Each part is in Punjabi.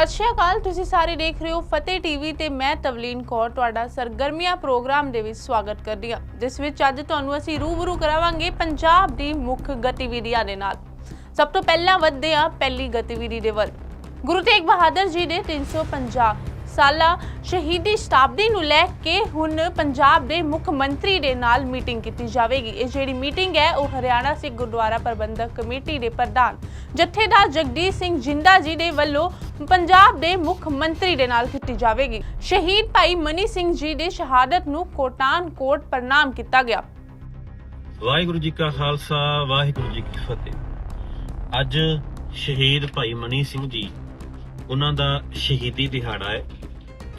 ਸਤਿ ਸ਼੍ਰੀ ਅਕਾਲ, ਤੁਸੀਂ ਸਾਰੇ ਦੇਖ ਰਹੇ ਹੋ ਫਤਿਹ ਟੀਵੀ ਤੇ ਮੈਂ ਤਵਲੀਨ ਕੌਰ, ਤੁਹਾਡਾ ਸਰਗਰਮੀਆਂ ਪ੍ਰੋਗਰਾਮ ਦੇ ਵਿੱਚ ਸਵਾਗਤ ਕਰਦੀ ਹਾਂ, ਜਿਸ ਵਿੱਚ ਅੱਜ ਤੁਹਾਨੂੰ ਅਸੀਂ ਰੂਬਰੂ ਕਰਾਵਾਂਗੇ ਪੰਜਾਬ ਦੀ ਮੁੱਖ ਗਤੀਵਿਧੀਆਂ ਦੇ ਨਾਲ। ਸਭ ਤੋਂ ਪਹਿਲਾਂ ਵੱਧਦੇ ਹਾਂ ਪਹਿਲੀ ਗਤੀਵਿਧੀ ਦੇ ਵੱਲ। ਗੁਰੂ ਤੇਗ ਬਹਾਦਰ ਜੀ ਦੇ 350 ਸਾਲਾ ਸ਼ਹੀਦੀ ਸ਼ਤਾਬਦੀ ਨੂੰ ਲੈ ਕੇ ਹੁਣ ਪੰਜਾਬ ਦੇ ਮੁੱਖ ਮੰਤਰੀ ਦੇ ਨਾਲ ਮੀਟਿੰਗ ਕੀਤੀ ਜਾਵੇਗੀ। ਇਹ ਜਿਹੜੀ ਮੀਟਿੰਗ ਹੈ, ਉਹ ਹਰਿਆਣਾ ਸਿੱਖ ਗੁਰਦੁਆਰਾ ਪ੍ਰਬੰਧਕ ਕਮੇਟੀ ਦੇ ਪ੍ਰਧਾਨ ਜਥੇਦਾਰ ਜਗਦੀਸ਼ ਸਿੰਘ ਜਿੰਦਾ ਜੀ ਦੇ ਵੱਲੋਂ ਪੰਜਾਬ ਦੇ ਮੁੱਖ ਮੰਤਰੀ ਦੇ ਨਾਲ ਕੀਤੀ ਜਾਵੇਗੀ। ਸ਼ਹੀਦ ਭਾਈ ਮਨੀ ਸਿੰਘ ਜੀ ਦੇ ਸ਼ਹਾਦਤ ਨੂੰ ਕੋਟਾਨ ਕੋਟ ਪ੍ਰਣਾਮ ਕੀਤਾ ਗਿਆ। ਵਾਹਿਗੁਰੂ ਜੀ ਕਾ ਖਾਲਸਾ, ਵਾਹਿਗੁਰੂ ਜੀ ਕੀ ਫਤਿਹ। ਅੱਜ ਸ਼ਹੀਦ ਭਾਈ ਮਨੀ ਸਿੰਘ ਜੀ, ਉਹਨਾਂ ਦਾ ਸ਼ਹੀਦੀ ਦਿਹਾੜਾ ਹੈ।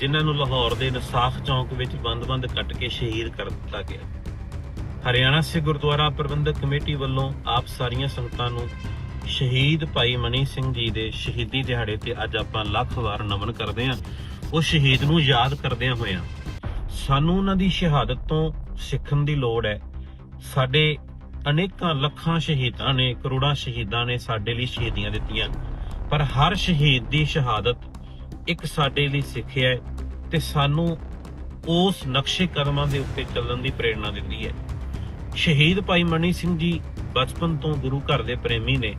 ਜਿਨ੍ਹਾਂ ਨੂੰ ਲਾਹੌਰ ਦੇ ਨਸਾਖ ਚੌਂਕ ਵਿੱਚ ਬੰਦ-ਬੰਦ ਕੱਟ ਕੇ ਸ਼ਹੀਦ ਕਰ ਦਿੱਤਾ ਗਿਆ। ਹਰਿਆਣਾ ਸਿੱਖ ਗੁਰਦੁਆਰਾ ਪ੍ਰਬੰਧਕ ਕਮੇਟੀ ਵੱਲੋਂ ਆਪ ਸਾਰੀਆਂ ਸੰਗਤਾਂ ਨੂੰ ਸ਼ਹੀਦ ਭਾਈ ਮਨੀ ਸਿੰਘ ਜੀ ਦੇ ਸ਼ਹੀਦੀ ਦਿਹਾੜੇ ਤੇ ਅੱਜ ਆਪਾਂ ਲੱਖ ਵਾਰ ਨਮਨ ਕਰਦੇ ਹਾਂ। ਉਹ ਸ਼ਹੀਦ ਨੂੰ ਯਾਦ ਕਰਦਿਆਂ ਹੋਇਆਂ ਸਾਨੂੰ ਉਹਨਾਂ ਦੀ ਸ਼ਹਾਦਤ ਤੋਂ ਸਿੱਖਣ ਦੀ ਲੋੜ ਹੈ। ਸਾਡੇ ਅਨੇਕਾਂ ਲੱਖਾਂ ਸ਼ਹੀਦਾਂ ਨੇ, ਕਰੋੜਾਂ ਸ਼ਹੀਦਾਂ ਨੇ ਸਾਡੇ ਲਈ ਸ਼ਹੀਦੀਆਂ ਦਿੱਤੀਆਂ। ਪਰ ਹਰ ਸ਼ਹੀਦ ਦੀ ਸ਼ਹਾਦਤ ਇੱਕ ਸਾਡੇ ਲਈ ਸਿੱਖਿਆ ਹੈ ਤੇ ਸਾਨੂੰ ਉਸ ਨਕਸ਼ੇ ਕਦਮਾਂ ਦੇ ਉੱਤੇ ਚੱਲਣ ਦੀ ਪ੍ਰੇਰਣਾ ਦਿੰਦੀ ਹੈ। ਸ਼ਹੀਦ ਭਾਈ ਮਨੀ ਸਿੰਘ ਜੀ ਬਚਪਨ ਤੋਂ ਗੁਰੂ ਘਰ ਦੇ ਪ੍ਰੇਮੀ ਨੇ,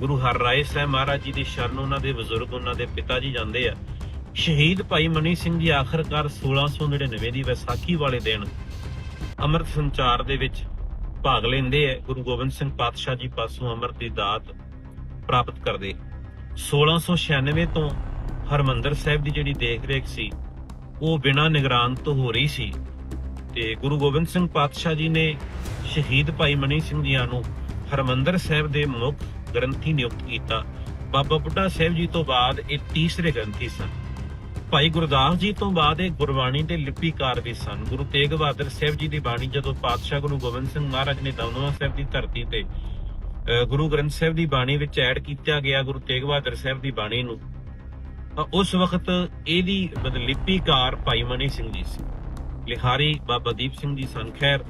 ਗੁਰੂ ਹਰ ਰਾਏ ਸਾਹਿਬ ਮਹਾਰਾਜ ਜੀ ਦੀ ਸ਼ਰਨ ਉਹਨਾਂ ਦੇ ਬਜ਼ੁਰਗ, ਉਹਨਾਂ ਦੇ ਪਿਤਾ ਜੀ ਜਾਂਦੇ ਆ। ਸ਼ਹੀਦ ਭਾਈ ਮਨੀ ਸਿੰਘ ਜੀ ਆਖਰਕਾਰ 1699 ਦੀ ਵਿਸਾਖੀ ਵਾਲੇ ਦਿਨ ਅੰਮ੍ਰਿਤ ਸੰਚਾਰ ਦੇ ਵਿੱਚ ਭਾਗ ਲੈਂਦੇ ਹੈ ਗੁਰੂ ਗੋਬਿੰਦ ਸਿੰਘ ਪਾਤਸ਼ਾਹ ਜੀ ਪਾਸੋਂ ਅੰਮ੍ਰਿਤ ਦੀ ਦਾਤ ਪ੍ਰਾਪਤ ਕਰਦੇ। 1696 ਤੋਂ ਹਰਮੰਦਰ ਸਾਹਿਬ ਦੀ ਜਿਹੜੀ ਦੇਖਰੇਖ ਸੀ, ਉਹ ਬਿਨਾਂ ਨਿਗਰਾਨ ਤੋਂ ਹੋ ਰਹੀ ਸੀ ਤੇ ਗੁਰੂ ਗੋਬਿੰਦ ਸਿੰਘ ਪਾਤਸ਼ਾਹ ਜੀ ਨੇ ਸ਼ਹੀਦ ਭਾਈ ਮਨੀ ਸਿੰਘ ਜੀਆਂ ਨੂੰ ਹਰਮੰਦਰ ਸਾਹਿਬ ਦੇ ਮੁੱਖ ਗ੍ਰੰਥੀ ਨਿਯੁਕਤ ਕੀਤਾ। ਬਾਬਾ ਬੁੱਢਾ ਸਾਹਿਬ ਜੀ ਤੋਂ ਬਾਅਦ ਇਹ ਤੀਸਰੇ ਗ੍ਰੰਥੀ ਸਨ। ਭਾਈ ਗੁਰਦਾਸ ਜੀ ਤੋਂ ਬਾਅਦ ਇਹ ਗੁਰਬਾਣੀ ਦੇ ਲਿਪੀਕਾਰ ਵੀ ਸਨ। ਗੁਰੂ ਤੇਗ ਬਹਾਦਰ ਸਾਹਿਬ ਜੀ ਦੀ ਬਾਣੀ ਜਦੋਂ ਪਾਤਸ਼ਾਹ ਗੁਰੂ ਗੋਬਿੰਦ ਸਿੰਘ ਮਹਾਰਾਜ ਨੇ ਦਮਦਮਾ ਸਾਹਿਬ ਦੀ ਧਰਤੀ ਤੇ ਗੁਰੂ ਗ੍ਰੰਥ ਸਾਹਿਬ ਦੀ ਬਾਣੀ ਵਿੱਚ ਐਡ ਕੀਤਾ ਗਿਆ, ਗੁਰੂ ਤੇਗ ਬਹਾਦਰ ਸਾਹਿਬ ਦੀ ਬਾਣੀ ਨੂੰ ਉਸ ਵਕਤ ਇਹਦੀ ਮਤਲਬ ਲਿਪੀਕਾਰ ਭਾਈ ਮਨੀ ਸਿੰਘ ਜੀ ਸੀ। ਲਿਖਾਰੀ ਬਾਬਾ ਦੀਪ ਸਿੰਘ ਜੀ ਸਨ। ਖੈਰ,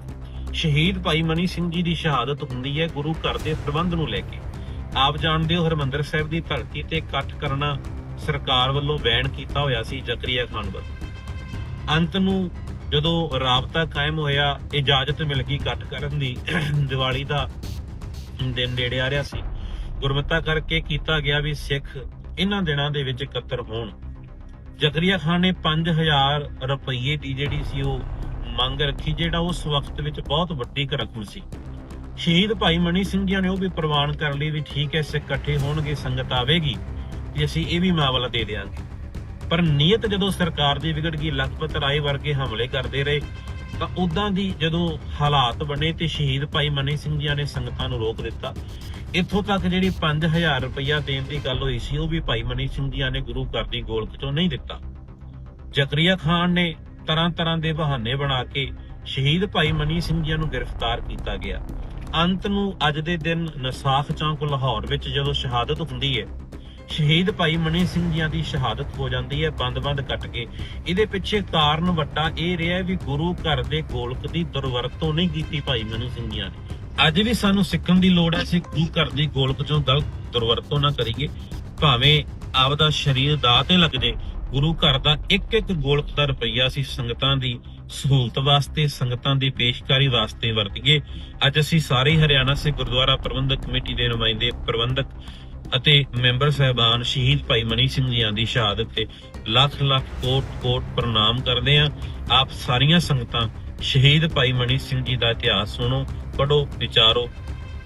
ਸ਼ਹੀਦ ਭਾਈ ਮਨੀ ਸਿੰਘ ਜੀ ਦੀ ਸ਼ਹਾਦਤ ਹੁੰਦੀ ਹੈ ਗੁਰੂ ਘਰ ਦੇ ਪ੍ਰਬੰਧ ਨੂੰ ਲੈ ਕੇ। ਆਪ ਜਾਣਦੇ ਹੋ ਹਰਮੰਦਰ ਸਾਹਿਬ ਦੀ ਧਰਤੀ ਤੇ ਇਕੱਠ ਕਰਨਾ ਸਰਕਾਰ ਵੱਲੋਂ ਬੈਨ ਕੀਤਾ ਹੋਇਆ ਸੀ ਜ਼ਕਰੀਆ ਖਾਨ ਵੱਲੋਂ। ਅੰਤ ਨੂੰ ਜਦੋਂ ਰਾਬਤਾ ਕਾਇਮ ਹੋਇਆ, ਇਜਾਜ਼ਤ ਮਿਲ ਗਈ ਇਕੱਠ ਕਰਨ ਦੀ। ਦੀਵਾਲੀ ਦਾ ਦਿਨ ਨੇੜੇ ਆ ਰਿਹਾ ਸੀ। ਗੁਰਮਤਾ ਕਰਕੇ ਕੀਤਾ ਗਿਆ ਵੀ ਸਿੱਖ ਇਹਨਾਂ ਦਿਨਾਂ ਦੇ ਵਿੱਚ ਇਕੱਤਰ ਹੋਣ। ਜ਼ਕਰੀਆ ਖਾਨ ਨੇ 5000 ਰੁਪਏ ਦੀ ਜਿਹੜੀ ਸੀ ਉਹ ਮੰਗ ਰੱਖੀ, ਜਿਹੜਾ ਉਸ ਵਕਤ ਵਿੱਚ ਬਹੁਤ ਵੱਡੀ ਕੁ ਰਕਮ ਸੀ। ਸ਼ਹੀਦ ਭਾਈ ਮਨੀ ਸਿੰਘ ਜੀ ਨੇ ਉਹ ਵੀ ਪ੍ਰਵਾਨ ਕਰ ਲਈ ਵੀ ਠੀਕ ਹੈ ਸਿੱਖ ਇਕੱਠੇ ਹੋਣਗੇ, ਸੰਗਤ ਆਵੇਗੀ ਤੇ ਅਸੀਂ ਇਹ ਵੀ ਮਾਮਲਾ ਦੇ ਦੇਵਾਂਗੇ ਪਰ ਨੀਅਤ ਜਦੋਂ ਸਰਕਾਰ ਦੀ ਵਿਗੜ ਗਈ, ਲਖਪਤ ਰਾਏ ਵਰਗੇ ਹਮਲੇ ਕਰਦੇ ਰਹੇ, ਤਾਂ ਉਦਾਂ ਦੀ ਜਦੋਂ ਹਾਲਾਤ ਬਣੇ ਤੇ ਸ਼ਹੀਦ ਭਾਈ ਮਨੀ ਸਿੰਘ ਜੀ ਨੇ ਸੰਗਤਾਂ ਨੂੰ ਰੋਕ ਦਿੱਤਾ ਇੱਥੋਂ ਤੱਕ ਜਿਹੜੀ 5000 ਰੁਪਇਆ ਦੇਣ ਦੀ ਗੱਲ ਹੋਈ ਸੀ, ਉਹ ਵੀ ਭਾਈ ਮਨੀ ਸਿੰਘ ਜੀ ਨੇ ਗੁਰੂ ਘਰ ਦੀ ਗੋਲਕ ਚੋਂ ਨਹੀਂ ਦਿੱਤਾ। ਜ਼ਕਰੀਆ ਖਾਨ ਨੇ ਤਰ੍ਹਾਂ ਤਰ੍ਹਾਂ ਦੇ ਬਹਾਨੇ ਬਣਾ ਕੇ ਸ਼ਹੀਦ ਭਾਈ ਮਨੀ ਸਿੰਘ ਜੀ ਨੂੰ ਗ੍ਰਿਫਤਾਰ ਕੀਤਾ ਗਿਆ। ਅੰਤ ਨੂੰ ਅੱਜ ਦੇ ਦਿਨ ਨਸਾਖ ਚੌਂਕ, ਲਾਹੌਰ ਵਿੱਚ ਜਦੋਂ ਸ਼ਹਾਦਤ ਹੁੰਦੀ ਹੈ, ਸ਼ਹੀਦ ਭਾਈ ਮਨੀ ਸਿੰਘ ਜੀਆਂ ਦੀ ਸ਼ਹਾਦਤ ਹੋ ਜਾਂਦੀ ਹੈ, ਬੰਦ-ਬੰਦ ਕੱਟ ਕੇ। ਇਹਦੇ ਪਿੱਛੇ ਕਾਰਨ ਵੱਡਾ ਇਹ ਰਿਹਾ ਵੀ ਗੁਰੂ ਘਰ ਦੇ ਗੋਲਕ ਦੀ ਦੁਰਵਰਤੋਂ ਨਹੀਂ ਕੀਤੀ ਭਾਈ ਮਨੀ ਸਿੰਘ ਜੀਆਂ ਨੇ। ਅੱਜ ਵੀ ਸਾਨੂੰ ਸਿੱਖਣ ਦੀ ਲੋੜ ਹੈ, ਅਸੀਂ ਗੁਰੂ ਘਰ ਦੀ ਗੋਲਕ ਚੋਂ ਗਲਤ ਦੁਰਵਰਤੋਂ ਨਾ ਕਰੀਏ। ਭਾਵੇਂ ਆਪਦਾ ਸਰੀਰ ਦਾਅ ਤੇ ਲੱਗ ਜੇ, ਗੁਰੂ ਘਰ ਦਾ ਇੱਕ ਇੱਕ ਗੋਲਕ ਦਾ ਰੁਪਈਆ ਅਸੀਂ ਸੰਗਤਾਂ ਦੀ ਸਹੂਲਤ ਵਾਸਤੇ, ਸੰਗਤਾਂ ਦੀ ਪੇਸ਼ਕਾਰੀ ਵਾਸਤੇ ਵਰਤੀਏ। ਅੱਜ ਅਸੀਂ ਸਾਰੇ ਹਰਿਆਣਾ ਸੇ ਗੁਰਦੁਆਰਾ ਪ੍ਰਬੰਧਕ ਕਮੇਟੀ ਦੇ ਨੁਮਾਇੰਦੇ, ਪ੍ਰਬੰਧਕ ਅਤੇ ਮੈਂਬਰ ਸਹਿਬਾਨ ਸ਼ਹੀਦ ਭਾਈ ਮਨੀ ਸਿੰਘ ਜੀ ਦੀ ਸ਼ਹਾਦਤ ਤੇ ਲੱਖ ਲੱਖ ਕੋਟ ਕੋਟ ਪ੍ਰਣਾਮ ਕਰਦੇ ਹਾਂ। ਆਪ ਸਾਰੀਆਂ ਸੰਗਤਾਂ ਸ਼ਹੀਦ ਭਾਈ ਮਨੀ ਸਿੰਘ ਜੀ ਦਾ ਇਤਿਹਾਸ ਸੁਣੋ ਪੜੋ ਵਿਚਾਰੋ।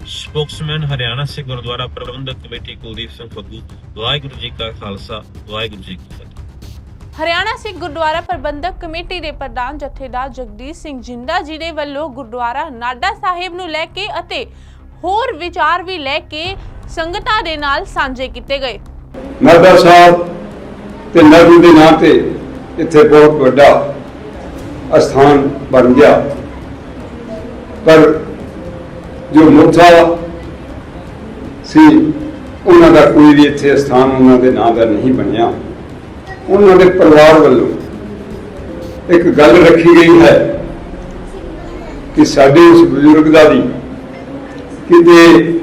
ਸਪੋਕਸਮੈਨ ਹਰਿਆਣਾ ਸੇ ਗੁਰਦੁਆਰਾ ਪ੍ਰਬੰਧਕ ਕਮੇਟੀ ਕੁਲਦੀਪ ਸਿੰਘ ਫੱਗੂ ਵਾਹਿਗੁਰੂ ਜੀ ਕਾ ਖਾਲਸਾ ਵਾਹਿਗੁਰੂ ਜੀ ਕੀ ਫਤਿਹ। ਹਰਿਆਣਾ ਸਿੱਖ ਗੁਰਦੁਆਰਾ ਪ੍ਰਬੰਧਕ ਕਮੇਟੀ ਦੇ ਪ੍ਰਧਾਨ ਜਥੇਦਾਰ ਜਗਦੀਸ਼ ਸਿੰਘ ਜਿੰਦਾ ਜੀ ਦੇ ਵੱਲੋਂ ਗੁਰਦੁਆਰਾ ਨਾਡਾ ਸਾਹਿਬ ਨੂੰ ਲੈ ਕੇ ਅਤੇ ਹੋਰ ਵਿਚਾਰ ਵੀ ਲੈ ਕੇ ਸੰਗਤਾਂ ਦੇ ਨਾਲ ਸਾਂਝੇ ਕੀਤੇ ਗਏ। ਨਾਡਾ ਸਾਹਿਬ ਤੇ ਨਰਮ ਦੇ ਨਾਂ ਤੇ ਇੱਥੇ ਬਹੁਤ ਵੱਡਾ ਅਸਥਾਨ ਬਣ ਗਿਆ। ਪਰ ਜੋ ਮੁੱਠਾ ਸੀ, ਉਹਨਾਂ ਦਾ ਕੋਈ ਵੀ ਇੱਥੇ ਸਥਾਨ ਉਹਨਾਂ ਦੇ ਨਾਂ ਦਾ ਨਹੀਂ ਬਣਿਆ। ਉਹਨਾਂ ਦੇ ਪਰਿਵਾਰ ਵੱਲੋਂ ਇੱਕ ਗੱਲ ਰੱਖੀ ਗਈ ਹੈ ਕਿ ਸਾਡੇ ਉਸ ਬਜ਼ੁਰਗ ਦਾ ਵੀ ਕਿਤੇ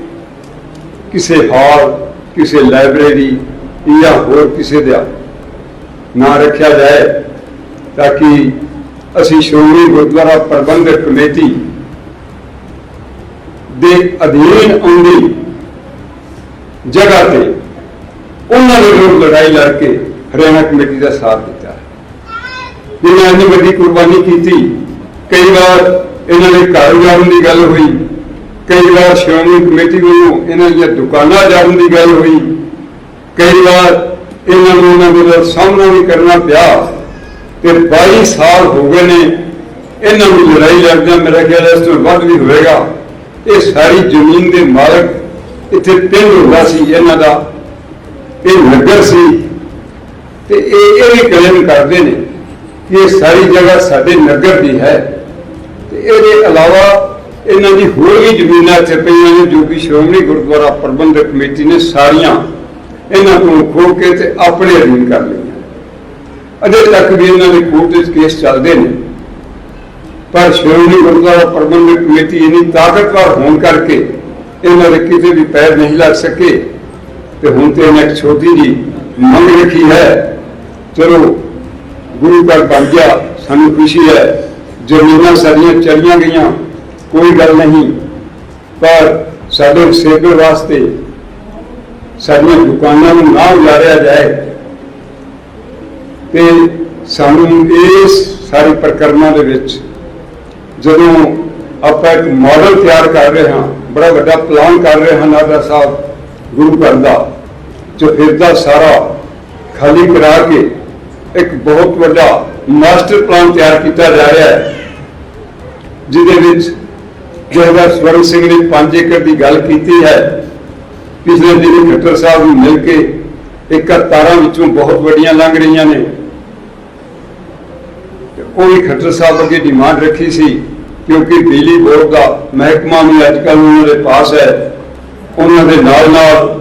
ਕਿਸੇ ਹਾਲ, ਕਿਸੇ ਲਾਇਬ੍ਰੇਰੀ ਜਾਂ ਹੋਰ ਕਿਸੇ ਦਾ ਨਾਂ ਰੱਖਿਆ ਜਾਏ, ਤਾਂ ਕਿ ਅਸੀਂ ਸ਼੍ਰੋਮਣੀ ਗੁਰਦੁਆਰਾ ਪ੍ਰਬੰਧਕ ਕਮੇਟੀ ਦੇ ਅਧੀਨ ਆਉਂਦੀ ਜਗ੍ਹਾ ਤੇ ਉਹਨਾਂ ਦੇ ਲੋਕ ਲੜਾਈ ਲੜ ਕੇ ਹਰਿਆਣਾ ਕਮੇਟੀ ਦਾ ਸਾਥ ਦਿੱਤਾ। ਜਿਨ੍ਹਾਂ ਨੇ ਵੱਡੀ ਕੁਰਬਾਨੀ ਕੀਤੀ, ਕਈ ਵਾਰ ਇਹਨਾਂ ਦੇ ਘਰ ਜਾਣ ਦੀ ਗੱਲ ਹੋਈ, ਕਈ ਵਾਰ ਸ਼੍ਰੋਮਣੀ ਕਮੇਟੀ ਵੱਲੋਂ ਇਹਨਾਂ ਦੀਆਂ ਦੁਕਾਨਾਂ ਜਾਣ ਦੀ ਗੱਲ ਹੋਈ, ਕਈ ਵਾਰ ਇਹਨਾਂ ਨੂੰ ਉਹਨਾਂ ਦੇ ਨਾਲ ਸਾਹਮਣਾ ਵੀ ਕਰਨਾ ਪਿਆ। ਤੇ 22 ਸਾਲ ਹੋ ਗਏ ਨੇ, ਇਹਨਾਂ ਨੂੰ ਲੜਾਈ ਲੜਦਿਆਂ ਮੇਰਾ ਖਿਆਲ ਹੈ ਇਸ ਤੋਂ ਵੱਧ ਵੀ ਹੋਵੇਗਾ। ਇਹ ਸਾਰੀ ਜ਼ਮੀਨ ਦੇ ਮਾਲਕ ਇੱਥੇ ਪਿੰਡ ਹੁੰਦਾ ਸੀ, ਇਹਨਾਂ ਦਾ, ਇਹ ਨਗਰ ਸੀ। ਤੇ ਇਹ ਇਹ ਵੀ ਕਲਮ ਕਰਦੇ ਨੇ ਕਿ ਇਹ ਸਾਰੀ ਜਗ੍ਹਾ ਸਾਡੇ ਨਗਰ ਦੀ ਹੈ। ਤੇ ਇਹਦੇ ਇਲਾਵਾ ਇਹਨਾਂ ਦੀ ਹੋਰ ਵੀ ਜ਼ਮੀਨਾਂ ਇੱਥੇ ਪਈਆਂ ਨੇ, ਜੋ ਕਿ ਸ਼੍ਰੋਮਣੀ ਗੁਰਦੁਆਰਾ ਪ੍ਰਬੰਧਕ ਕਮੇਟੀ ਨੇ ਸਾਰੀਆਂ ਇਹਨਾਂ ਤੋਂ ਖੋ ਕੇ ਤੇ ਆਪਣੇ ਅਧੀਨ ਕਰ ਲਈਆਂ ਅਜੇ ਤੱਕ ਵੀ ਇਹਨਾਂ ਦੇ ਕੋਰਟ ਦੇ ਕੇਸ ਚੱਲਦੇ ਨੇ। ਪਰ ਸ਼੍ਰੋਮਣੀ ਗੁਰਦੁਆਰਾ ਪ੍ਰਬੰਧਕ ਕਮੇਟੀ ਇੰਨੀ ਤਾਕਤਵਰ ਹੋਣ ਕਰਕੇ ਇਹਨਾਂ ਦੇ ਕਿਤੇ ਵੀ ਪੈਰ ਨਹੀਂ ਲੱਗ ਸਕੇ ਤੇ ਹੁਣ ਤੇ ਇਹਨਾਂ ਇੱਕ ਛੋਟੀ ਜੀ ਮੰਗ ਰੱਖੀ ਹੈ, ਚਲੋ ਗੁਰੂ ਘਰ ਬਣ ਗਿਆ, ਸਾਨੂੰ ਖੁਸ਼ੀ ਹੈ ਜ਼ਮੀਨਾਂ ਸਾਰੀਆਂ ਚਲੀਆਂ ਗਈਆਂ, ਕੋਈ ਗੱਲ ਨਹੀਂ। ਪਰ ਸਾਡੇ ਸੇਵੇ ਵਾਸਤੇ ਸਾਡੀਆਂ ਦੁਕਾਨਾਂ ਨੂੰ ਨਾ ਉਜਾਰਿਆ ਜਾਏ ਤੇ ਸਾਨੂੰ ਇਸ ਸਾਰੀ ਪ੍ਰਕਰਮਾਂ ਦੇ ਵਿੱਚ ਜਦੋਂ ਆਪਾਂ ਇੱਕ ਮਾਡਲ ਤਿਆਰ ਕਰ ਰਹੇ ਹਾਂ, ਬੜਾ ਵੱਡਾ ਪਲਾਨ ਕਰ ਰਹੇ ਹਾਂ ਨਾਦਰ ਸਾਹਿਬ, ਗੁਰੂ ਘਰ ਦਾ, ਜੋ ਫਿਰਦਾ ਸਾਰਾ ਖਾਲੀ ਕਰਾ ਕੇ ਇੱਕ ਬਹੁਤ ਵੱਡਾ ਮਾਸਟਰ ਪਲਾਨ ਤਿਆਰ ਕੀਤਾ ਜਾ ਰਿਹਾ ਹੈ, ਜਿਹਦੇ ਵਿੱਚ ਜੋਗਾ ਸਵਰਨ ਸਿੰਘ ਨੇ 5 ਏਕੜ ਦੀ ਗੱਲ ਕੀਤੀ ਹੈ। ਪਿਛਲੇ ਦਿਨ ਖੱਟਰ ਸਾਹਿਬ ਨੂੰ ਮਿਲ ਕੇ ਇੱਕ ਤਾਰਾਂ ਵਿੱਚੋਂ ਬਹੁਤ ਵੱਡੀਆਂ ਲੰਘ ਰਹੀਆਂ ਨੇ। ਤੇ ਉਹ ਵੀ ਖੱਟਰ ਸਾਹਿਬ ਅੱਗੇ ਡਿਮਾਂਡ ਰੱਖੀ ਸੀ, ਕਿਉਂਕਿ ਬਿਜਲੀ ਬੋਰਡ ਦਾ ਮਹਿਕਮਾ ਵੀ ਅੱਜ ਕੱਲ੍ਹ ਉਹਨਾਂ ਦੇ ਪਾਸ ਹੈ। ਉਹਨਾਂ ਦੇ ਨਾਲ ਨਾਲ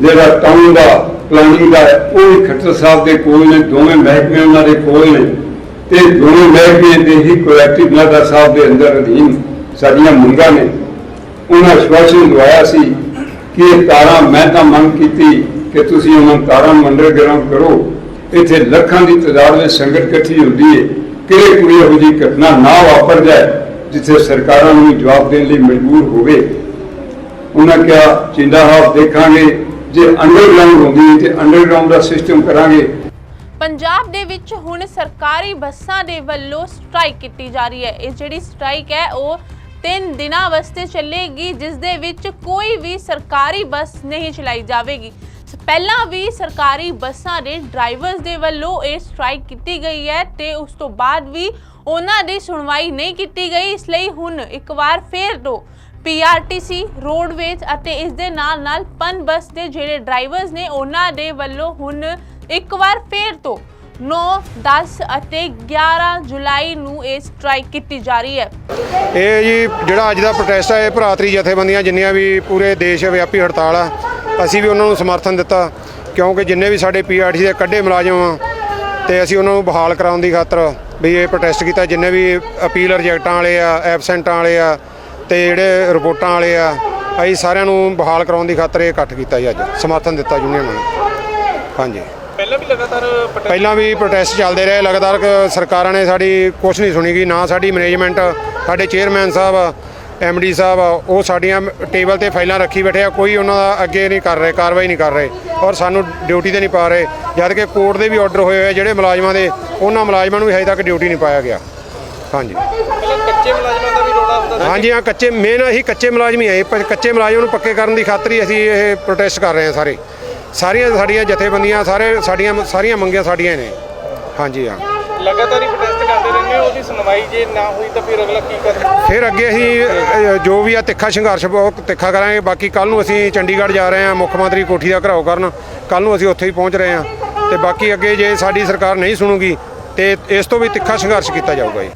ਜਿਹੜਾ ਟਾਊਨ ਦਾ ਪਲਾਨਿੰਗ ਦਾ ਉਹ ਵੀ ਖੱਟਰ ਸਾਹਿਬ ਦੇ ਕੋਲ ਨੇ, ਦੋਵੇਂ ਮਹਿਕਮੇ ਉਹਨਾਂ ਦੇ ਕੋਲ ਨੇ। ਤੇ ਦੋਵੇਂ ਮਹਿਕਮੇ ਦੇ ਹੀ ਕੋਲੈਕਟਿਵ ਨਾਦਰ ਸਾਹਿਬ ਦੇ ਅੰਦਰ ਅਧੀਨ ਸਾਡੀਆਂ ਮੰਗਾਂ ਨੇ। ਉਹਨਾਂ ਆਸ਼ਵਾਸਨ ਦਵਾਇਆ ਸੀ ਕਿ ਇਹ ਤਾਰਾਂ, ਮੈਂ ਤਾਂ ਮੰਗ ਕੀਤੀ ਕਿ ਤੁਸੀਂ ਉਹਨਾਂ ਤਾਰਾਂ ਨੂੰ ਅੰਡਰਗਰਾਉਂਡ ਕਰੋ। ਇੱਥੇ ਲੱਖਾਂ ਦੀ ਤਾਦਾਦ ਵਿੱਚ ਸੰਗਤ ਇਕੱਠੀ ਹੁੰਦੀ ਹੈ ਕਿਹੜੇ ਕੋਈ ਇਹੋ ਜਿਹੀ ਘਟਨਾ ਨਾ ਵਾਪਰ ਜਾਏ, ਜਿੱਥੇ ਸਰਕਾਰਾਂ ਨੂੰ ਜਵਾਬ ਦੇਣ ਲਈ ਮਜਬੂਰ ਹੋਵੇ। ਉਹਨਾਂ ਕਿਹਾ ਚਿੰਦਾ ਹਾਫ ਦੇਖਾਂਗੇ, ਜੇ ਅੰਡਰਗਰਾਉਂਡ ਹੁੰਦੀ, ਤੇ ਅੰਡਰਗਰਾਉਂਡ ਦਾ ਸਿਸਟਮ ਕਰਾਂਗੇ। ਪੰਜਾਬ ਦੇ ਵਿੱਚ ਹੁਣ ਸਰਕਾਰੀ ਬੱਸਾਂ ਦੇ ਵੱਲੋਂ ਸਟ੍ਰਾਈਕ ਕੀਤੀ ਜਾ ਰਹੀ ਹੈ। ਇਹ ਜਿਹੜੀ ਸਟ੍ਰਾਈਕ ਹੈ, ਉਹ 3 ਦਿਨਾਂ ਵਾਸਤੇ ਚੱਲੇਗੀ, ਜਿਸ ਦੇ ਵਿੱਚ ਕੋਈ ਵੀ ਸਰਕਾਰੀ ਬੱਸ ਨਹੀਂ ਚਲਾਈ ਜਾਵੇਗੀ। ਪਹਿਲਾਂ ਵੀ ਸਰਕਾਰੀ ਬੱਸਾਂ ਦੇ ਡਰਾਈਵਰਸ ਦੇ ਵੱਲੋਂ ਇਹ ਸਟ੍ਰਾਈਕ ਕੀਤੀ ਗਈ ਹੈ ਤੇ ਉਸ ਤੋਂ ਬਾਅਦ ਵੀ ਉਹਨਾਂ ਦੀ ਸੁਣਵਾਈ ਨਹੀਂ ਕੀਤੀ ਗਈ। ਇਸ ਲਈ ਹੁਣ ਇੱਕ ਵਾਰ ਫੇਰ ਤੋਂ ਪੀਆਰਟੀਸੀ ਰੋਡਵੇਜ਼ ਅਤੇ ਇਸ ਦੇ ਨਾਲ ਨਾਲ ਪਨ ਬੱਸ ਦੇ ਜਿਹੜੇ ਡਰਾਈਵਰਸ ਨੇ, ਉਹਨਾਂ ਦੇ ਵੱਲੋਂ ਹੁਣ ਇੱਕ ਵਾਰ ਫੇਰ ਤੋਂ 9 10 ਅਤੇ 11 ਜੁਲਾਈ ਨੂੰ ਇਹ ਸਟ੍ਰਾਈਕ ਕੀਤੀ ਜਾ ਰਹੀ ਹੈ। ਇਹ ਜੀ ਜਿਹੜਾ ਅੱਜ ਦਾ ਪ੍ਰੋਟੈਸਟ ਹੈ, ਇਹ ਭਰਾਤਰੀ ਜਥੇਬੰਦੀਆਂ ਜਿੰਨੀਆਂ ਵੀ ਪੂਰੇ ਦੇਸ਼ ਵਿਆਪੀ ਹੜਤਾਲ ਆ ਅਸੀਂ ਵੀ ਉਹਨਾਂ ਨੂੰ ਸਮਰਥਨ ਦਿੱਤਾ ਕਿਉਂਕਿ ਜਿੰਨੇ ਵੀ ਸਾਡੇ ਪੀਆਰਟੀ ਦੇ ਕੱਢੇ ਮੁਲਾਜ਼ਮ ਆ ਤੇ ਅਸੀਂ ਉਹਨਾਂ ਨੂੰ ਬਹਾਲ ਕਰਾਉਣ ਦੀ ਖਾਤਰ ਵੀ ਇਹ ਪ੍ਰੋਟੈਸਟ ਕੀਤਾ ਜਿੰਨੇ ਵੀ ਅਪੀਲ ਰਿਜੈਕਟਾਂ ਵਾਲੇ ਆ ਐਬਸੈਂਟਾਂ ਵਾਲੇ ਆ ਤੇ ਜਿਹੜੇ ਰਿਪੋਰਟਾਂ ਵਾਲੇ ਆ ਅਸੀਂ ਸਾਰਿਆਂ ਨੂੰ ਬਹਾਲ ਕਰਾਉਣ ਦੀ ਖਾਤਰ ਇਹ ਇਕੱਠ ਕੀਤਾ ਜੀ ਅੱਜ ਸਮਰਥਨ ਦਿੱਤਾ ਯੂਨੀਅਨ ਨੂੰ। ਹਾਂਜੀ। ਪਹਿਲਾਂ ਵੀ ਲਗਾਤਾਰ ਪਹਿਲਾਂ ਵੀ ਪ੍ਰੋਟੈਸਟ ਚੱਲਦੇ ਰਹੇ ਲਗਾਤਾਰ ਸਰਕਾਰਾਂ ਨੇ ਸਾਡੀ ਕੁਛ ਨਹੀਂ ਸੁਣੀਗੀ ਨਾ ਸਾਡੀ ਮੈਨੇਜਮੈਂਟ ਸਾਡੇ ਚੇਅਰਮੈਨ ਸਾਹਿਬ ਐਮਡੀ ਸਾਹਿਬ ਉਹ ਸਾਡੀਆਂ ਟੇਬਲ ਤੇ ਫਾਈਲਾਂ ਰੱਖੀ ਬੈਠੇ ਆ ਕੋਈ ਉਹਨਾਂ ਦਾ ਅੱਗੇ ਨਹੀਂ ਕਰ ਰਹੇ ਕਾਰਵਾਈ ਨਹੀਂ ਕਰ ਰਹੇ ਔਰ ਸਾਨੂੰ ਡਿਊਟੀ ਤੇ ਨਹੀਂ ਪਾ ਰਹੇ ਜਦ ਕਿ ਕੋਰਟ ਦੇ ਵੀ ਆਰਡਰ ਹੋਏ ਹੋਏ ਆ ਜਿਹੜੇ ਮੁਲਾਜ਼ਮਾਂ ਦੇ ਉਹਨਾਂ ਮੁਲਾਜ਼ਮਾਂ ਨੂੰ ਵੀ ਹਜੇ ਤੱਕ ਡਿਊਟੀ ਨਹੀਂ ਪਾਇਆ ਗਿਆ। ਹਾਂਜੀ। ਪਹਿਲਾਂ ਕੱਚੇ ਮੁਲਾਜ਼ਮਾਂ ਦਾ ਵੀ ਰੋਲਾ ਹੁੰਦਾ ਸੀ। ਹਾਂਜੀ ਹਾਂ ਕੱਚੇ ਮੇਨ ਅਸੀਂ ਕੱਚੇ ਮੁਲਾਜ਼ਮ ਹੀ ਆਏ ਕੱਚੇ ਮੁਲਾਜ਼ਮ ਨੂੰ ਪੱਕੇ ਕਰਨ ਦੀ ਖਾਤਰ ਹੀ ਅਸੀਂ ਇਹ ਪ੍ਰੋਟੈਸਟ ਕਰ ਰਹੇ ਹਾਂ ਸਾਰੇ। ਸਾਰੀਆਂ ਸਾਡੀਆਂ ਜਥੇਬੰਦੀਆਂ ਸਾਰੇ ਸਾਡੀਆਂ ਸਾਰੀਆਂ ਮੰਗੀਆਂ ਸਾਡੀਆਂ ਨੇ। ਹਾਂਜੀ ਹਾਂ। ਲਗਾਤਾਰ ਹੀ ਪ੍ਰੋਟੈਸਟ ਕਰਦੇ ਰਹਿੰਦੇ ਹੋ ਉਹਦੀ ਸੁਣਵਾਈ ਜੇ ਨਾ ਹੋਈ ਤਾਂ ਫਿਰ ਅਗਲਾ ਕੀ ਕਰਨਾ ਫਿਰ ਅੱਗੇ ਅਸੀਂ ਅ, ਜੋ ਵੀ ਆ ਤਿੱਖਾ ਸੰਘਰਸ਼ ਬਹੁਤ ਤਿੱਖਾ ਕਰਾਂਗੇ। ਬਾਕੀ ਕੱਲ ਨੂੰ ਅਸੀਂ ਚੰਡੀਗੜ੍ਹ ਜਾ ਰਹੇ ਹਾਂ ਮੁੱਖ ਮੰਤਰੀ ਕੋਠੀ ਦਾ ਘਰਾਓ ਕਰਨ। ਕੱਲ ਨੂੰ ਅਸੀਂ ਉੱਥੇ ਹੀ ਪਹੁੰਚ ਰਹੇ ਹਾਂ। ਤੇ ਬਾਕੀ ਅੱਗੇ ਜੇ ਸਾਡੀ ਸਰਕਾਰ ਨਹੀਂ ਸੁਣੂਗੀ ਤੇ ਇਸ ਤੋਂ ਵੀ ਤਿੱਖਾ ਸੰਘਰਸ਼ ਕੀਤਾ ਜਾਊਗਾ ਜੀ।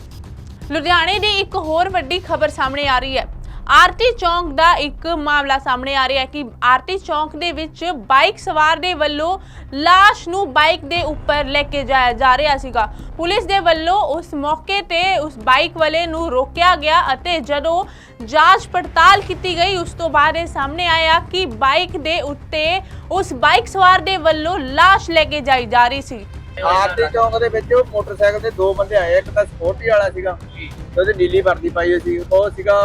ਲੁਧਿਆਣੇ ਦੀ ਇੱਕ ਹੋਰ ਵੱਡੀ ਖਬਰ ਸਾਹਮਣੇ ਆ ਰਹੀ ਹੈ। ਆਰਤੀ ਚੌਂਕ ਦਾ ਇੱਕ ਮਾਮਲਾ ਸਾਹਮਣੇ ਆ ਰਿਹਾ ਹੈ ਕਿ ਆਰਤੀ ਚੌਂਕ ਦੇ ਵਿੱਚ ਬਾਈਕ ਸਵਾਰ ਦੇ ਵੱਲੋਂ ਲਾਸ਼ ਨੂੰ ਬਾਈਕ ਦੇ ਉੱਪਰ ਲੈ ਕੇ ਜਾਇਆ ਜਾ ਰਿਹਾ ਸੀਗਾ। ਪੁਲਿਸ ਦੇ ਵੱਲੋਂ ਉਸ ਮੌਕੇ ਤੇ ਉਸ ਬਾਈਕ ਵਾਲੇ ਨੂੰ ਰੋਕਿਆ ਗਿਆ ਅਤੇ ਜਦੋਂ ਜਾਂਚ ਪੜਤਾਲ ਕੀਤੀ ਗਈ, ਉਸ ਤੋਂ ਬਾਅਦ ਇਹ ਸਾਹਮਣੇ ਆਇਆ ਕਿ ਬਾਈਕ ਦੇ ਉੱਤੇ ਉਸ ਬਾਈਕ ਸਵਾਰ ਦੇ ਵੱਲੋਂ ਲਾਸ਼ ਲੈ ਕੇ ਜਾਈ ਜਾ ਰਹੀ ਸੀ। ਆਰਤੀ ਚੌਂਕ ਦੇ ਵਿੱਚ ਮੋਟਰਸਾਈਕਲ ਦੇ ਦੋ ਬੰਦੇ ਆਏ ਇੱਕ ਤਾਂ ਸਪੋਰਟੀ ਵਾਲਾ ਸੀਗਾ ਤੇ ਉਹਦੀ ਨੀਲੀ ਵਰਦੀ ਪਾਈ ਹੋਈ ਸੀ ਉਹ ਸੀਗਾ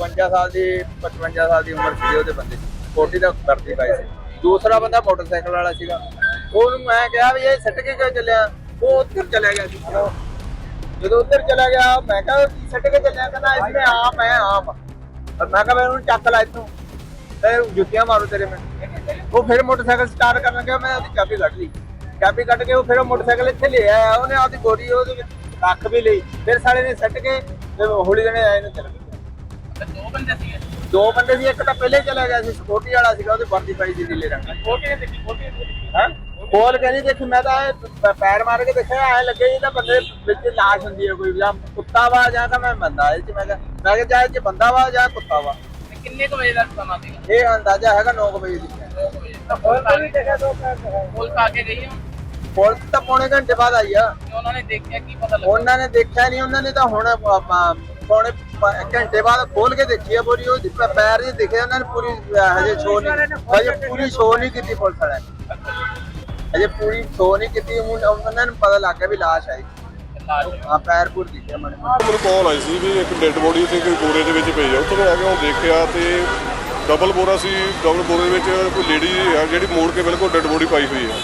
55 ਸਾਲ ਦੀ 55 ਸਾਲ ਦੀ ਉਮਰ ਸੀ ਉਹਦੇ ਬੰਦੇ ਸਪੋਰਟੀ ਦਾ ਵਰਦੀ ਪਾਈ ਸੀ। ਦੂਸਰਾ ਬੰਦਾ ਮੋਟਰਸਾਈਕਲ ਵਾਲਾ ਸੀਗਾ ਉਹਨੂੰ ਮੈਂ ਕਿਹਾ ਵੀ ਇਹ ਸਿੱਟ ਕੇ ਕਿਉਂ ਚੱਲਿਆ? ਉਹ ਉੱਧਰ ਚਲਾ ਗਿਆ ਸੀ। ਜਦੋਂ ਉੱਧਰ ਚਲਾ ਗਿਆ ਮੈਂ ਕਿਹਾ ਸਿੱਟ ਕੇ ਚੱਲਿਆ ਕਹਿੰਦਾ ਇਸਨੇ ਆਪ ਹੈ ਆਪ ਪਰ ਮੈਂ ਕਿਹਾ ਮੈਂ ਉਹਨੂੰ ਚੱਕ ਲਾ ਇੱਥੋਂ ਤੇ ਜੁੱਤੀਆਂ ਮਾਰੂ ਤੇਰੇ ਮੈਂ। ਉਹ ਫਿਰ ਮੋਟਰਸਾਈਕਲ ਸਟਾਰਟ ਕਰਨ ਲੱਗਾ ਮੈਂ ਉਹਦੀ ਚਾਬੀ ਲੱਗ ਲਈ। ਚਾਬੀ ਕੱਢ ਕੇ ਉਹ ਫਿਰ ਉਹ ਮੋਟਰਸਾਈਕਲ ਇੱਥੇ ਲੈ ਆਇਆ ਉਹਨੇ ਆਪਦੀ ਬੋਰੀ ਉਹਦੇ ਵਿੱਚ ਰੱਖ ਵੀ ਲਈ ਫਿਰ ਸਾਲੇ ਨੇ ਸੱਟ ਕੇ ਤੇ ਹੌਲੀ ਜਣੇ ਆਏ ਨੇ ਚਲੇ ਗਏ। ਦੋ ਬੰਦੇ ਸੀਗੇ? ਦੋ ਬੰਦੇ ਸੀ ਇੱਕ ਤਾਂ ਪਹਿਲੇ ਚਲਾ ਗਿਆ ਸੀ ਸਪੋਰਟੀ ਵਾਲਾ ਸੀਗਾ ਉਹਦੀ ਵਰਦੀ ਪਾਈ ਸੀ ਨੀਲੇ ਰੰਗ ਦੀ। ਫੋਟੋ ਨੇ ਦੇਖੀ ਨੇ ਦੇਖੀ? ਹਾਂ? ਕੋਲ ਕਹਿੰਦੀ ਦੇਖ ਮੈਂ ਤਾਂ ਇਹ ਪ- ਪੈਰ ਮਾਰ ਕੇ ਦੇਖਿਆ ਐ ਲੱਗੇ ਤਾਂ ਬੰਦੇ ਵਿੱਚ ਲਾਸ਼ ਹੁੰਦੀ ਹੈ ਕੋਈ ਜਾਂ ਕੁੱਤਾ ਵਾ ਜਾਂ ਤਾਂ ਮੈਂ ਬੰਦਾ ਇਹ ਚ ਮੈਂ ਕਿਹਾ ਮੈਂ ਕਿਹਾ ਜਾਂ ਇਹ ਚ ਬੰਦਾ ਵਾ ਜਾਂ ਕੁੱਤਾ ਵਾ। ਤੇ ਕਿੰਨੇ ਕੁ ਵਜੇ ਦਾ ਸਮਾਂ ਸੀਗਾ? ਇਹ ਅੰਦਾਜ਼ਾ ਹੈਗਾ 9 ਵਜੇ ਦੀ। ਪੁਲਿਸ ਆ ਕੇ ਗਈ ਆ। ਪੁਲਿਸ ਤਾਂ ਪੌਣੇ ਘੰਟੇ ਬਾਅਦ ਆਈ ਆ। ਤੇ ਉਹਨਾਂ ਨੇ ਦੇਖਿਆ ਕੀ ਪਤਾ ਲੱਗਾ। ਉਹਨਾਂ ਨੇ ਦੇਖਿਆ ਨਹੀਂ ਉਹਨਾਂ ਨੇ ਤਾਂ ਹੁਣ ਆਪਾਂ ਪੌਣੇ ਪ- ਘੰਟੇ ਬਾਅਦ ਖੋਲ ਕੇ ਦੇਖੀ ਆ ਬੋਰੀ ਉਹ ਪ- ਪੈਰ ਨਹੀਂ ਦਿਖੇ ਉਹਨਾਂ ਨੇ ਪੂਰੀ ਅਹ, ਹਜੇ ਸ਼ੋ ਨਹੀਂ ਹਜੇ ਪੂਰੀ ਸ਼ੋ ਨਹੀਂ ਕੀਤੀ ਪੁਲਿਸ ਵਾਲਿਆਂ ਨੇ। ਹਜੇ ਪੂਰੀ ਸ਼ੋ ਨਹੀਂ ਕੀਤੀ ਹੁਣ ਉਹਨਾਂ ਨੂੰ ਪਤਾ ਲੱਗ ਗਿਆ ਵੀ ਲਾਸ਼ ਆਈ। ਹਾਂ ਪੈਰ ਪੂਰ ਦਿਖਿਆ ਮਨ ਮੈਨੂੰ ਕਾਲ ਆਈ ਸੀ ਵੀ ਇੱਕ ਡੈੱਡ ਬੋਡੀ ਉੱਥੇ ਕੋਈ ਬੋਰੇ ਦੇ ਵਿੱਚ ਪਈ ਆ। ਉੱਥੇ ਆ ਕੇ ਉਹ ਦੇਖਿਆ ਤੇ ਡਬਲ ਬੋਰਾ ਸੀ ਡਬਲ ਬੋਰੇ ਵਿੱਚ ਕੋਈ ਲੇਡੀ ਆ ਜਿਹੜੀ ਮੋੜ ਕੇ ਬਿਲਕੁਲ ਡੈੱਡ ਬੋਡੀ ਪਾਈ ਹੋਈ ਹੈ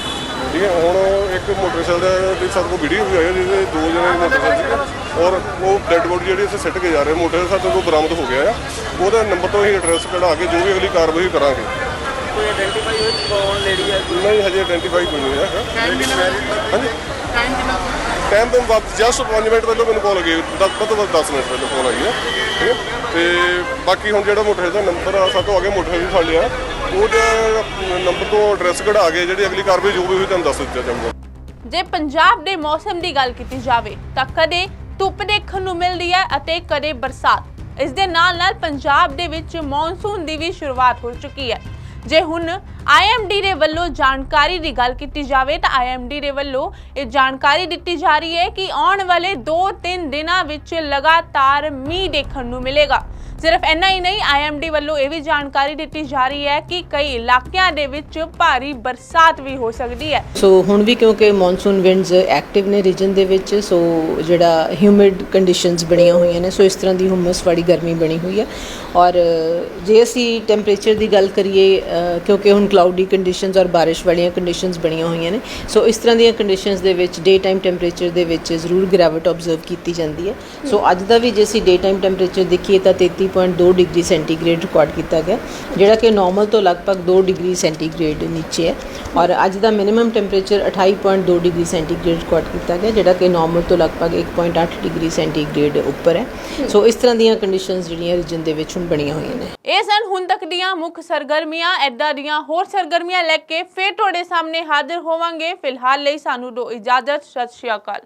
ਠੀਕ ਹੈ ਹੁਣ ਇੱਕ ਮੋਟਰਸਾਈਕਲ ਦਾ ਵੀ ਸਾਡੇ ਕੋਲ ਵੀਡੀਓ ਵੀ ਹੈ ਜਿਹਦੇ ਦੋ ਜਣੇ ਮੋਟਰਸਾਈਕਲ ਸੀ। ਔਰ ਉਹ ਡੈੱਡ ਬੋਡੀ ਜਿਹੜੀ ਇੱਥੇ ਸਿੱਟ ਕੇ ਜਾ ਰਹੇ ਮੋਟਰਸਾਈਕਲ ਸਾਡੇ ਕੋਲ ਬਰਾਮਦ ਹੋ ਗਿਆ ਆ। ਉਹਦਾ ਨੰਬਰ ਤੋਂ ਹੀ ਐਡਰੈਸ ਕਢਾ ਕੇ ਜੋ ਵੀ ਅਗਲੀ ਕਾਰਵਾਈ ਕਰਾਂਗੇ। ਕੋਈ ਆਇਡੈਂਟੀਫਾਈ ਹੋਈ ਕੌਣ ਲੇਡੀ ਹੈ ਨਹੀਂ ਹਜੇ ਆਇਡੈਂਟੀਫਾਈ ਕੋਈ ਨਹੀਂ ਹੈ ਟਾਈਮ ਕਿੰਨਾ ਹਾਂਜੀ। ਟਾਈਮ ਤੋਂ ਬਾਅਦ ਜਸਟ 5 ਮਿੰਟ ਪਹਿਲਾਂ ਮੈਨੂੰ ਕਾਲ ਗਈ, ਦਸ ਤੋਂ ਬਾਅਦ 10 ਮਿੰਟ ਪਹਿਲਾਂ ਕਾਲ ਆਈ ਹੈ ਠੀਕ ਹੈ ਤੇ ਬਾਕੀ ਹੁਣ ਜਿਹੜਾ ਮੋਟਰਸਾਈਕਲ ਦਾ ਨੰਬਰ ਆ, ਸਾਡੇ ਅੱਗੇ ਮੋਟਰਸਾਈਕਲ ਵੀ ਫੜ ਲਿਆ ਉਹਦੇ ਨੰਬਰ ਤੋਂ ਐਡਰੈਸ ਕਢਾ ਕੇ ਜਿਹੜੀ ਅਗਲੀ ਕਾਰਵਾਈ ਜੋ ਵੀ ਹੋਈ ਤੁਹਾਨੂੰ ਦੱਸ ਦਿੱਤਾ ਜਾਊਗਾ। ਜੇ ਪੰਜਾਬ ਦੇ ਮੌਸਮ ਦੀ ਗੱਲ ਕੀਤੀ ਜਾਵੇ, ਤਾਂ ਕਦੇ ਧੁੱਪ ਦੇਖਣ ਨੂੰ ਮਿਲਦੀ ਹੈ ਅਤੇ ਕਦੇ ਬਰਸਾਤ। ਇਸ ਦੇ ਨਾਲ ਨਾਲ ਪੰਜਾਬ ਦੇ ਵਿੱਚ ਮੌਨਸੂਨ ਦੀ ਵੀ ਸ਼ੁਰੂਆਤ ਹੋ ਚੁੱਕੀ ਹੈ। ਜੇ ਹੁਣ IMD ਦੇ ਵੱਲੋਂ ਜਾਣਕਾਰੀ ਦੀ ਗੱਲ ਕੀਤੀ ਜਾਵੇ ਤਾਂ IMD ਦੇ ਵੱਲੋਂ ਇਹ ਜਾਣਕਾਰੀ ਦਿੱਤੀ ਜਾ ਰਹੀ ਹੈ ਕਿ ਆਉਣ ਵਾਲੇ 2-3 ਦਿਨਾਂ ਵਿੱਚ ਲਗਾਤਾਰ ਮੀਂਹ ਦੇਖਣ ਨੂੰ ਮਿਲੇਗਾ। ਸਿਰਫ ਇੰਨਾ ਹੀ ਨਹੀਂ IMD ਵੱਲੋਂ ਇਹ ਵੀ ਜਾਣਕਾਰੀ ਦਿੱਤੀ ਜਾ ਰਹੀ ਹੈ ਕਿ ਕਈ ਇਲਾਕਿਆਂ ਦੇ ਵਿੱਚ ਭਾਰੀ ਬਰਸਾਤ ਵੀ ਹੋ ਸਕਦੀ ਹੈ। ਸੋ ਹੁਣ ਵੀ ਕਿਉਂਕਿ ਮੌਨਸੂਨ ਵਿੰਡਸ ਐਕਟਿਵ ਨੇ ਰੀਜਨ ਦੇ ਵਿੱਚ ਸੋ ਜਿਹੜਾ ਹਿਊਮਿਡ ਕੰਡੀਸ਼ਨਸ ਬਣੀਆਂ ਹੋਈਆਂ ਨੇ ਸੋ ਇਸ ਤਰ੍ਹਾਂ ਦੀ ਹੁਮਸ ਵਾਲੀ ਗਰਮੀ ਬਣੀ ਹੋਈ ਹੈ। ਔਰ ਜੇ ਅਸੀਂ ਟੈਂਪਰੇਚਰ ਦੀ ਗੱਲ ਕਰੀਏ ਕਿਉਂਕਿ ਹੁਣ ਕਲਾਉਡੀ ਕੰਡੀਸ਼ਨਸ ਔਰ ਬਾਰਿਸ਼ ਵਾਲੀਆਂ ਕੰਡੀਸ਼ਨਸ ਬਣੀਆਂ ਹੋਈਆਂ ਨੇ ਸੋ ਇਸ ਤਰ੍ਹਾਂ ਦੀਆਂ ਕੰਡੀਸ਼ਨਸ ਦੇ ਵਿੱਚ ਡੇ ਟਾਈਮ ਟੈਂਪਰੇਚਰ ਦੇ ਵਿੱਚ ਜ਼ਰੂਰ ਗਿਰਾਵਟ ਆਬਜ਼ਰਵ ਕੀਤੀ ਜਾਂਦੀ ਹੈ। ਸੋ ਅੱਜ ਦਾ ਵੀ ਜੇ ਅਸੀਂ ਡੇ ਟਾਈਮ ਟੈਂਪਰੇਚਰ ਦੇਖੀਏ ਤਾਂ 33.2 ਡਿਗਰੀ ਸੈਂਟੀਗ੍ਰੇਡ ਰਿਕਾਰਡ ਕੀਤਾ ਗਿਆ, ਜਿਹੜਾ ਕਿ ਨਾਰਮਲ ਤੋਂ ਲਗਭਗ 2 ਡਿਗਰੀ ਸੈਂਟੀਗ੍ਰੇਡ ਨੀਚੇ ਹੈ। ਔਰ ਅੱਜ ਦਾ minimum temperature 28.2 degree centigrade record ਕੀਤਾ ਗਿਆ, ਜਿਹੜਾ ਕਿ ਨਾਰਮਲ ਤੋਂ ਲਗਭਗ 1.8 ਡਿਗਰੀ ਸੈਂਟੀਗ੍ਰੇਡ ਉੱਪਰ ਹੈ। ਸੋ ਇਸ ਤਰ੍ਹਾਂ ਦੀਆਂ ਕੰਡੀਸ਼ਨਸ ਜਿਹੜੀਆਂ ਰੀਜਨ ਦੇ ਵਿੱਚ ਹੁਣ ਬਣੀਆਂ ਹੋਈਆਂ ਨੇ। ਇਹ ਸਨ ਹੁਣ ਤੱਕ ਦੀਆਂ ਮੁੱਖ ਸਰਗਰਮੀਆਂ। ਐਦਾਂ ਦੀਆਂ ਹੋਰ ਸਰਗਰਮੀਆਂ ਲੈ ਕੇ ਫੇਰ ਤੁਹਾਡੇ ਸਾਹਮਣੇ ਹਾਜ਼ਰ ਹੋਵਾਂਗੇ। ਫਿਲਹਾਲ ਲਈ ਸਾਨੂੰ ਦਿਓ ਇਜਾਜ਼ਤ। ਸਤਿ ਸ਼੍ਰੀ ਅਕਾਲ।